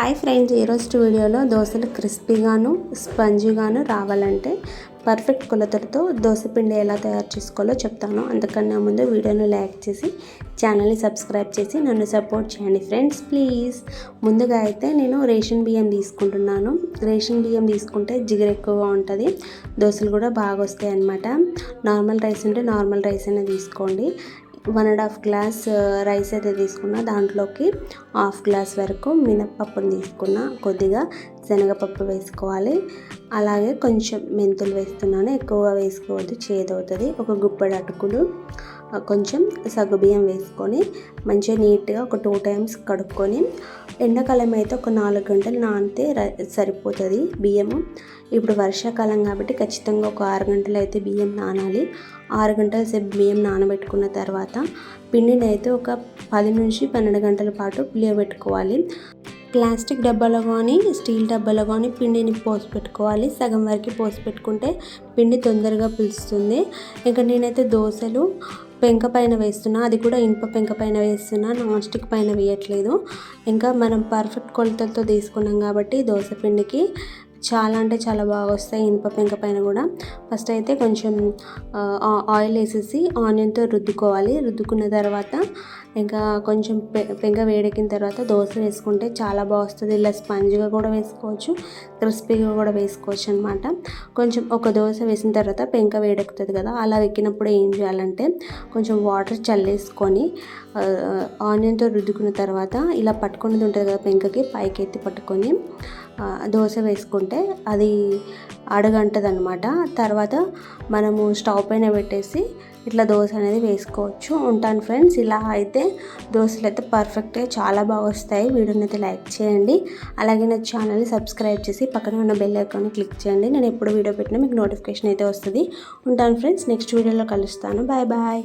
Hi friends ఈరోజు వీడియోలో దోశలు క్రిస్పీగాను స్పంజీగాను రావాలంటే పర్ఫెక్ట్ కొలతలతో దోశ పిండి ఎలా తయారు చేసుకోవాలో చెప్తాను. అందుకన్నా ముందు వీడియోను లైక్ చేసి ఛానల్ని సబ్స్క్రైబ్ చేసి నన్ను సపోర్ట్ చేయండి ఫ్రెండ్స్ ప్లీజ్. ముందుగా అయితే నేను రేషన్ బియ్యం తీసుకుంటున్నాను. రేషన్ బియ్యం తీసుకుంటే జిగురు ఎక్కువగా ఉంటుంది దోశలు కూడా బాగా వస్తాయి అన్నమాట నార్మల్ రైస్ ఉంటే నార్మల్ రైస్ అయినా తీసుకోండి. One and half glass rice అయితే తీసుకున్నా. దాంట్లోకి హాఫ్ గ్లాస్ వరకు మినప్పప్పుని తీసుకున్న కొద్దిగా. శనగపప్పు వేసుకోవాలి. అలాగే కొంచెం మెంతులు వేస్తున్నాను. ఎక్కువగా వేసుకోవద్దు చేదవుతుంది. ఒక గుప్పడి అటుకులు కొంచెం సగ్గుబియ్యం వేసుకొని మంచిగా నీట్గా ఒక టూ టైమ్స్ కడుక్కొని ఎండాకాలం అయితే ఒక నాలుగు గంటలు నానితే సరిపోతుంది బియ్యము. ఇప్పుడు వర్షాకాలం కాబట్టి ఖచ్చితంగా ఒక ఆరు గంటలు అయితే బియ్యం నానాలి. ఆరు గంటల సేపు బియ్యం నానబెట్టుకున్న తర్వాత పిండిని అయితే ఒక పది నుంచి పన్నెండు గంటల పాటు పులియబెట్టుకోవాలి ప్లాస్టిక్ డబ్బాలో కానీ స్టీల్ డబ్బాలో కానీ పిండిని పోసి పెట్టుకోవాలి సగం వరకు పోసి పెట్టుకుంటే పిండి తొందరగా పిలుస్తుంది. ఇంకా నేనైతే దోశలు పెంక పైన వేస్తున్నా. అది కూడా ఇనుప పెంక పైన వేస్తున్నా. నాన్ స్టిక్ పైన వేయట్లేదు. ఇంకా మనం పర్ఫెక్ట్ కొలతలతో తీసుకున్నాం కాబట్టి దోశ పిండికి చాలా అంటే చాలా బాగా వస్తాయి ఇనుప పెంక పైన కూడా. ఫస్ట్ అయితే కొంచెం ఆయిల్ వేసేసి ఆనియన్తో రుద్దుకోవాలి. రుద్దుకున్న తర్వాత ఇంకా కొంచెం పెంక వేడెక్కిన తర్వాత దోశ వేసుకుంటే చాలా బాగా వస్తుంది. ఇలా స్పంజ్గా కూడా వేసుకోవచ్చు. క్రిస్పీగా కూడా వేసుకోవచ్చు అనమాట కొంచెం ఒక దోశ వేసిన తర్వాత పెంక వేడెక్కుతుంది కదా అలా ఎక్కినప్పుడు ఏం చేయాలంటే కొంచెం వాటర్ చల్లేసుకొని ఆనియన్తో రుద్దుకున్న తర్వాత ఇలా పట్టుకున్నది ఉంటుంది కదా పెంకకి పైకి ఎత్తి పట్టుకొని దోశ వేసుకుంటే అది అడగంటది అనమాట తర్వాత మనము స్టవ్ పైన పెట్టేసి ఇట్లా దోశ అనేది వేసుకోవచ్చు. ఉంటాను ఫ్రెండ్స్. ఇలా అయితే దోశలు అయితే పర్ఫెక్ట్గా చాలా బాగా వస్తాయి. వీడియోని అయితే లైక్ చేయండి. అలాగే నా ఛానల్ని సబ్స్క్రైబ్ చేసి పక్కన ఉన్న బెల్ ఐకాన్ని క్లిక్ చేయండి. నేను ఎప్పుడు వీడియో పెట్టినా మీకు నోటిఫికేషన్ అయితే వస్తుంది. ఉంటాను ఫ్రెండ్స్. నెక్స్ట్ వీడియోలో కలుస్తాను. Bye bye